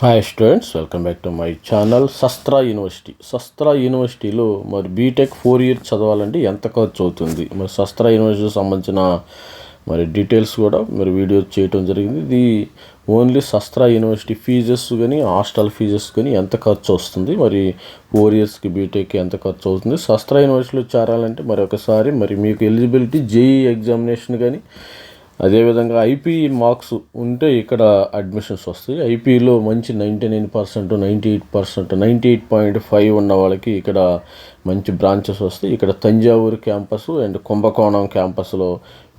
Hi students welcome back to my channel Sastra university Sastra యూనివర్సిటీలో మరి BTech four year చదవాలంటే ఎంత ఖర్చు అవుతుంది? మరి శస్త్ర యూనివర్సిటీకి సంబంధించిన మరి డీటెయిల్స్ కూడా మరి వీడియో చేయటం జరిగింది. ఇది ఓన్లీ శస్త్ర యూనివర్సిటీ ఫీజెస్ కానీ హాస్టల్ ఫీజెస్ కానీ ఎంత ఖర్చు వస్తుంది? మరి ఫోర్ ఇయర్స్కి బీటెక్కి ఎంత ఖర్చు అవుతుంది? శస్త్ర యూనివర్సిటీలో చేరాలంటే మరి ఒకసారి మరి మీకు ఎలిజిబిలిటీ జేఈ ఎగ్జామినేషన్ కానీ అదేవిధంగా ఐపీఈ మార్క్స్ ఉంటే ఇక్కడ అడ్మిషన్స్ వస్తాయి. ఐపీలో మంచి ninety nine percent ninety eight percent ninety eight point five ఉన్న వాళ్ళకి ఇక్కడ మంచి బ్రాంచెస్ వస్తాయి. ఇక్కడ తంజావూరు క్యాంపస్ అండ్ కుంభకోణం క్యాంపస్లో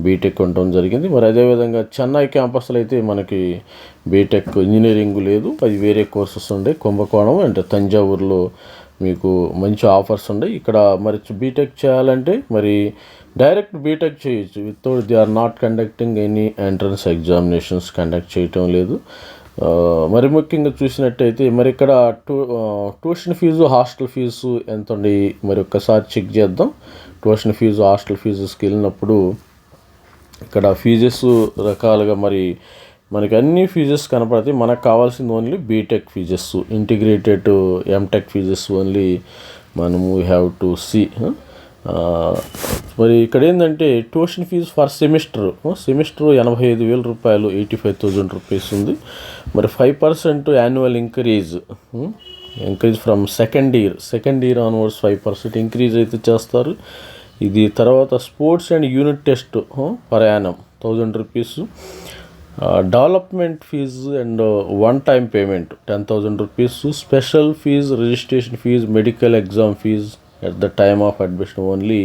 బీటెక్ ఉండడం జరిగింది. మరి అదేవిధంగా చెన్నై క్యాంపస్లో అయితే మనకి బీటెక్ ఇంజనీరింగ్ లేదు. అది వేరే కోర్సెస్ ఉండే కుంభకోణం అండ్ తంజావూరులో మీకు మంచి ఆఫర్స్ ఉన్నాయి. ఇక్కడ మరి బీటెక్ చేయాలంటే మరి డైరెక్ట్ బీటెక్ చేయొచ్చు. Without they are not conducting any entrance examinations conduct చేయటం లేదు. మరి ముఖ్యంగా చూసినట్టయితే మరి ఇక్కడ two tuition fee hostel fee ఎంత ఉంది? మరి ఒక్కసారి చెక్ చేద్దాం. ట్యూషన్ ఫీజు హాస్టల్ ఫీజుస్కి వెళ్ళినప్పుడు ఇక్కడ ఫీజెస్ రకాలుగా మరి మనకి అన్ని ఫీజెస్ కనపడతాయి. మనకు కావాల్సింది only BTech fees integrated MTech fees only మనము హ్యావ్ టు సి మరి ఇక్కడ ఏంటంటే tuition fee for semester semester ఎనభై ఐదు వేల రూపాయలు ఎయిటీ ఫైవ్ థౌజండ్ రూపీస్ ఉంది. మరి five percent annual increase increase from second year second year onwards five percent increase అయితే చేస్తారు. ఇది తర్వాత sports and unit test per annum thousand rupees development fee and one time payment ten thousand rupees special fee registration fee medical exam fee at the time of admission only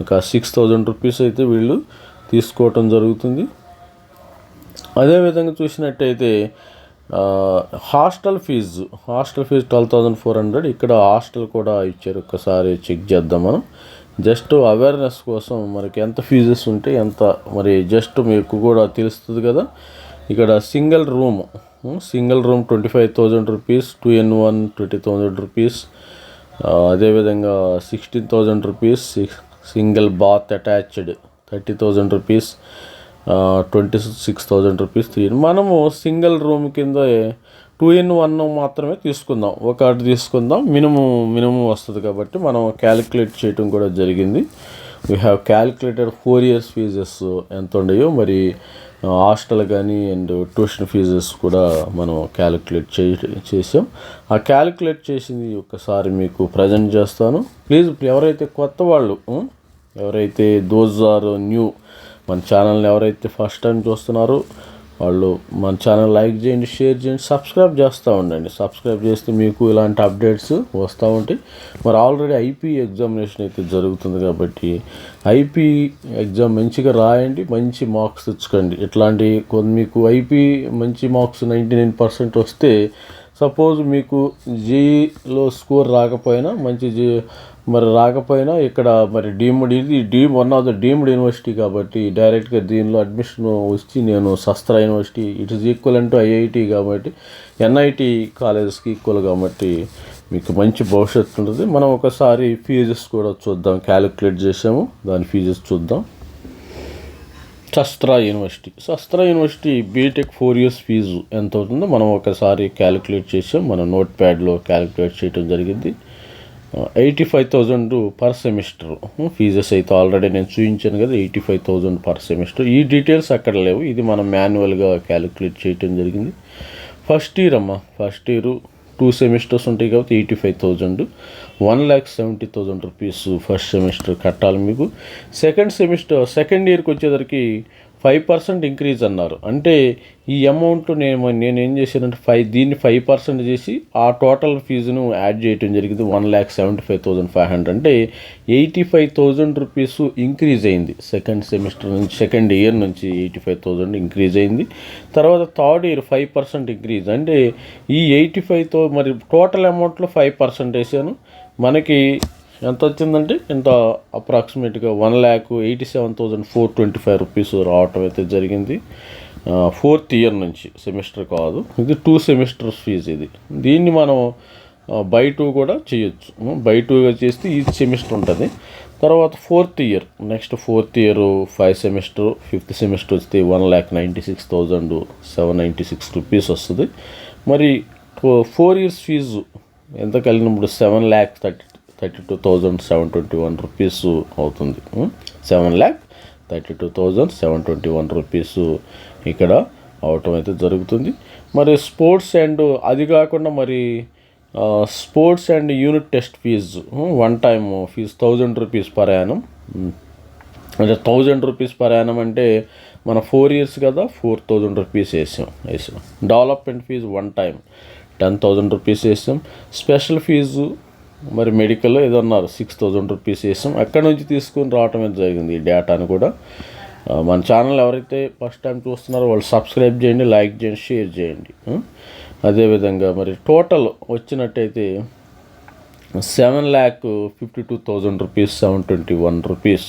ఇంకా six thousand rupees అయితే వీళ్ళు తీసుకోవటం జరుగుతుంది. అదేవిధంగా చూసినట్టయితే hostel fee hostel fee twelve thousand four hundred ఇక్కడ hostel కూడా ఇచ్చారు. ఒక్కసారి చెక్ చేద్దాం మనం. జస్ట్ అవేర్నెస్ కోసం మనకి ఎంత ఫీజెస్ ఉంటే ఎంత మరి జస్ట్ మీకు కూడా తెలుస్తుంది కదా. ఇక్కడ single room single room twenty five thousand rupees two in one twenty thousand rupees అదేవిధంగా sixteen thousand rupees single bath attached thirty thousand rupees twenty six thousand rupees three మనము సింగిల్ రూమ్ కింద two in one మాత్రమే తీసుకుందాం. ఒకటి తీసుకుందాం. Minimum minimum వస్తుంది కాబట్టి మనం క్యాలిక్యులేట్ చేయటం కూడా జరిగింది. We have calculated four years fees ఎంత ఉండయో మరి హాస్టల్ కానీ అండ్ ట్యూషన్ ఫీజెస్ కూడా మనం క్యాలిక్యులేట్ చే చేసాం ఆ క్యాలిక్యులేట్ చేసింది ఒకసారి మీకు ప్రజెంట్ చేస్తాను. ప్లీజ్ ఎవరైతే కొత్త వాళ్ళు ఎవరైతే దోజ్ ఆర్ న్యూ మన ఛానల్ని ఎవరైతే ఫస్ట్ టైం చూస్తున్నారో వాళ్ళు మన ఛానల్ లైక్ చేయండి షేర్ చేయండి సబ్స్క్రైబ్ చేస్తూ ఉండండి. సబ్స్క్రైబ్ చేస్తే మీకు ఇలాంటి అప్డేట్స్ వస్తూ ఉంటాయి. మరి ఆల్రెడీ ఐపీ ఎగ్జామినేషన్ అయితే జరుగుతుంది కాబట్టి ఐపీ ఎగ్జామ్ మంచిగా రాయండి మంచి మార్క్స్ తెచ్చుకోండి. ఇట్లాంటి కొన్ని మీకు ఐపీ మంచి మార్క్స్ నైంటీ నైన్ పర్సెంట్ వస్తే సపోజ్ మీకు జేఈలో స్కోర్ రాకపోయినా మంచి జే మరి రాకపోయినా ఇక్కడ మరి డీమ్డ్ ఇది deem one of the deemed university కాబట్టి డైరెక్ట్గా దీనిలో అడ్మిషన్ వచ్చి నేను Sastra university it is equal to IIT కాబట్టి ఎన్ఐటి కాలేజెస్కి ఈక్వల్ కాబట్టి మీకు మంచి భవిష్యత్తు ఉంటుంది. మనం ఒకసారి ఫీజెస్ కూడా చూద్దాం. క్యాలిక్యులేట్ చేసాము దాని ఫీజెస్ చూద్దాం. Sastra university Sastra university BTech four years fee ఎంత అవుతుందో మనం ఒకసారి క్యాలిక్యులేట్ చేసాం మన నోట్ ప్యాడ్లో క్యాలిక్యులేట్ చేయడం జరిగింది. Eighty five thousand per semester. Fees అయితే ఆల్రెడీ నేను చూపించాను కదా eighty five thousand per semester. ఈ డీటెయిల్స్ అక్కడ లేవు. ఇది మనం మాన్యువల్గా క్యాలిక్యులేట్ చేయటం జరిగింది. ఫస్ట్ ఇయర్ అమ్మా ఫస్ట్ ఇయర్ టూ సెమిస్టర్స్ ఉంటాయి కాబట్టి eighty five thousand one lakh seventy thousand rupees first semester కట్టాలి మీకు. సెకండ్ సెమిస్టర్ సెకండ్ ఇయర్కి వచ్చేసరికి ఫైవ్ పర్సెంట్ ఇంక్రీజ్ అన్నారు. అంటే ఈ అమౌంట్ నేను నేను ఏం చేశానంటే ఫైవ్ దీన్ని ఫైవ్ పర్సెంట్ చేసి ఆ టోటల్ ఫీజును యాడ్ చేయడం జరిగింది. One lakh seventy five thousand five hundred అంటే eighty five thousand rupees increase అయింది. సెకండ్ సెమిస్టర్ నుంచి సెకండ్ ఇయర్ నుంచి ఎయిటీ ఫైవ్ థౌజండ్ ఇంక్రీజ్ అయింది. తర్వాత third year five percent increase అంటే ఈ ఎయిటీ ఫైవ్తో మరి టోటల్ అమౌంట్లో ఫైవ్ పర్సెంట్ వేసాను. మనకి ఎంత వచ్చిందంటే ఇంత అప్రాక్సిమేట్గా one lakh eighty seven thousand four twenty five rupees రావటం అయితే జరిగింది. ఫోర్త్ ఇయర్ నుంచి సెమిస్టర్ కాదు. ఇది టూ సెమిస్టర్స్ ఫీజు ఇది. దీన్ని మనం బై టూ కూడా చేయొచ్చు. బై టూగా చేస్తే ఈ సెమిస్టర్ ఉంటుంది. తర్వాత fourth year next fourth year five semester fifth semester వస్తే one lakh ninety six thousand seven ninety six rupees వస్తుంది. మరి ఫోర్ ఇయర్స్ ఫీజు ఎంత కలిగినప్పుడు seven lakh thirty thirty two thousand seven twenty one rupees అవుతుంది. Seven lakh thirty two thousand seven twenty one rupees ఇక్కడ అవటం అయితే జరుగుతుంది. మరి స్పోర్ట్స్ అండ్ అది కాకుండా మరి sports and unit test fee one time fee thousand rupees per annum అంటే థౌజండ్ రూపీస్ పర్ యానం అంటే మన ఫోర్ ఇయర్స్ కదా ఫోర్ థౌజండ్ రూపీస్ వేసాం వేసాం. Development fee one time ten thousand rupees వేసాం. స్పెషల్ ఫీజు మరి మెడికల్లో ఏదో అన్నారు సిక్స్ థౌజండ్ రూపీస్ వేసాం ఎక్కడి నుంచి తీసుకుని రావటం అయితే జరిగింది ఈ డేటాను కూడా? మన ఛానల్ ఎవరైతే ఫస్ట్ టైం చూస్తున్నారో వాళ్ళు సబ్స్క్రైబ్ చేయండి లైక్ చేయండి షేర్ చేయండి. అదేవిధంగా మరి టోటల్ వచ్చినట్టయితే seven lakh fifty two thousand rupees seven twenty one rupees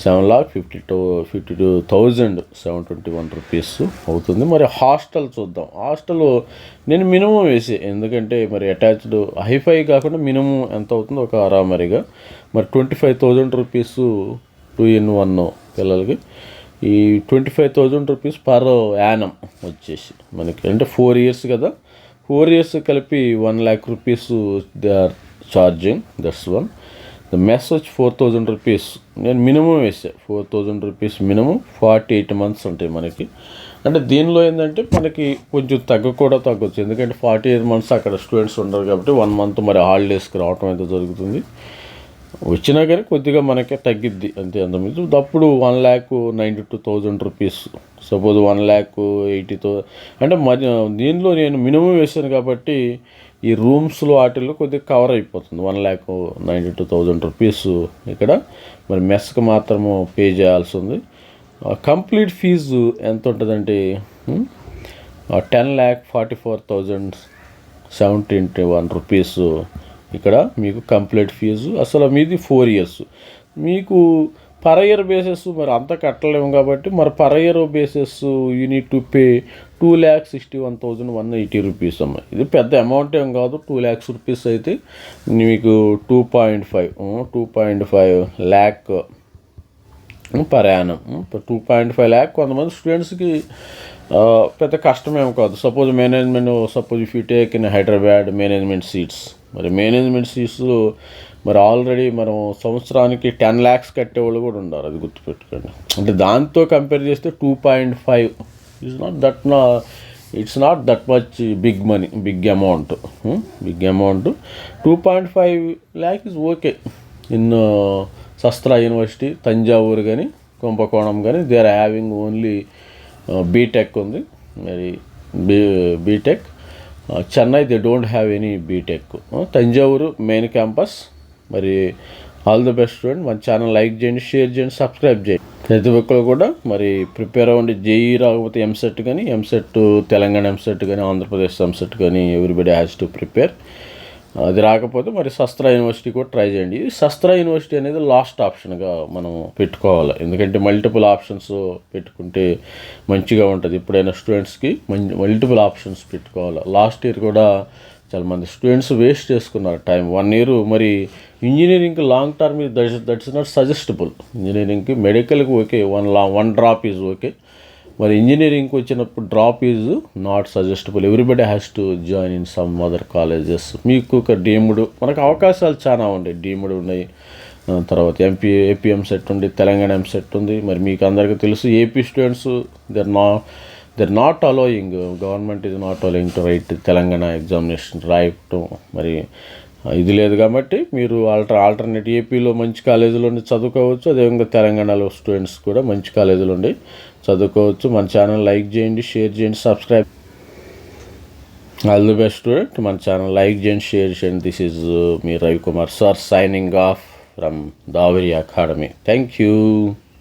seven lakh fifty two fifty two thousand seven twenty one rupees అవుతుంది. మరి హాస్టల్ చూద్దాం. హాస్టల్ నేను మినిమం వేసి ఎందుకంటే మరి అటాచ్డ్ హైఫై కాకుండా మినిమం ఎంత అవుతుందో ఒక అరామరిగా. మరి twenty five thousand rupees two in one పిల్లలకి. ఈ twenty five thousand rupees per annum వచ్చేసి మనకి. అంటే ఫోర్ ఇయర్స్ కదా. ఫోర్ ఇయర్స్ కలిపి one lakh rupees they are charging. That's one the mess వచ్చి ఫోర్ థౌజండ్ రూపీస్ నేను మినిమం వేసా. Four thousand rupees minimum forty eight months ఉంటాయి మనకి. అంటే దీనిలో ఏంటంటే మనకి కొంచెం తగ్గ కూడా తగ్గొచ్చు. ఎందుకంటే ఫార్టీ ఎయిట్ మంత్స్ అక్కడ స్టూడెంట్స్ ఉండరు కాబట్టి వన్ మంత్ మరి హాలిడేస్కి రావటం అయితే జరుగుతుంది. వచ్చినా కానీ కొద్దిగా మనకే తగ్గిద్ది అంతే అంత అప్పుడు one lakh ninety two thousand rupees suppose one lakh eighty అంటే మరి దీనిలో నేను మినిమం వేసాను కాబట్టి ఈ రూమ్స్లో వాటిల్లో కొద్దిగా కవర్ అయిపోతుంది. One lakh ninety two thousand rupees ఇక్కడ. మరి మెస్కి మాత్రము పే చేయాల్సి ఉంది. కంప్లీట్ ఫీజు ఎంత ఉంటుందంటే ten lakh forty four thousand seventeen one rupees ఇక్కడ మీకు కంప్లీట్ ఫీజు. అసలు మీది ఫోర్ ఇయర్స్. మీకు పర్ ఇయర్ బేసెస్ మరి అంత కట్టలేము కాబట్టి మరి per year basis you need to pay two lakh sixty one thousand one eighty rupees అమ్మ. ఇది పెద్ద అమౌంట్ ఏం కాదు టూ ల్యాక్స్ రూపీస్ అయితే మీకు two point five two point five lakh per annum two point five lakh కొంతమంది స్టూడెంట్స్కి పెద్ద కష్టమేం కాదు. Suppose management suppose if you take in Hyderabad management seats మరి మేనేజ్మెంట్ సీట్స్ మరి ఆల్రెడీ మనం సంవత్సరానికి టెన్ ల్యాక్స్ కట్టేవాళ్ళు కూడా ఉన్నారు అది గుర్తుపెట్టుకోండి. అంటే దాంతో కంపేర్ చేస్తే two point five it's not that నా it's not that much big money big amount big amount two point five lakh is okay in Sastra university Thanjavur కానీ కుంభకోణం కానీ they are having only BTech ఉంది. మరి B BTech Chennai they don't have any BTech Thanjavur main campus మరి all the best student మన channel like చేయండి share చేయండి subscribe చేయండి. ప్రతి ఒక్కరు కూడా మరి ప్రిపేర్ అవ్వండి. జేఈ రాకపోతే ఎంసెట్ కానీ ఎంసెట్ తెలంగాణ ఎంసెట్ కానీ ఆంధ్రప్రదేశ్ ఎంసెట్ కానీ ఎవ్రీబడి హ్యాస్ టు ప్రిపేర్ అది రాకపోతే మరి శస్త్ర యూనివర్సిటీ కూడా ట్రై చేయండి. శస్త్ర యూనివర్సిటీ అనేది లాస్ట్ ఆప్షన్గా మనం పెట్టుకోవాలి. ఎందుకంటే మల్టిపుల్ ఆప్షన్స్ పెట్టుకుంటే మంచిగా ఉంటుంది. ఎప్పుడైనా స్టూడెంట్స్కి మంచి మల్టిపుల్ ఆప్షన్స్ పెట్టుకోవాలి. లాస్ట్ ఇయర్ కూడా చాలా మంది స్టూడెంట్స్ వేస్ట్ చేసుకున్నారు టైం వన్ ఇయర్ మరి ఇంజనీరింగ్కి long term that's that's not suggestable ఇంజనీరింగ్కి మెడికల్కి ఓకే వన్ లా వన్ డ్రాప్ ఈజ్ ఓకే మరి ఇంజనీరింగ్కి వచ్చినప్పుడు drop is not suggestable everybody has to join in some other colleges మీకు ఒక డీముడు మనకు అవకాశాలు చాలా ఉన్నాయి. డీమ్డ్ ఉన్నాయి. తర్వాత ఎంపీ ఏపీఎం సెట్ ఉంది తెలంగాణ ఎం సెట్ ఉంది. మరి మీకు అందరికీ తెలుసు ఏపీ స్టూడెంట్స్ దర్ నా దర్ నాట్ అలోయింగ్ గవర్నమెంట్ ఇది not allowing to write Telangana examination రాయటం మరి uh, ఇది లేదు కాబట్టి మీరు ఆల్టర్ ఆల్టర్నేట్ ఏపీలో మంచి కాలేజీలో ఉండి చదువుకోవచ్చు. అదేవిధంగా తెలంగాణలో స్టూడెంట్స్ కూడా మంచి కాలేజీలో ఉండి చదువుకోవచ్చు. మన ఛానల్ లైక్ చేయండి షేర్ చేయండి subscribe all the best student మన ఛానల్ లైక్ చేయండి షేర్ చేయండి. This is me Ravikumar sir signing off from Davari academy thank you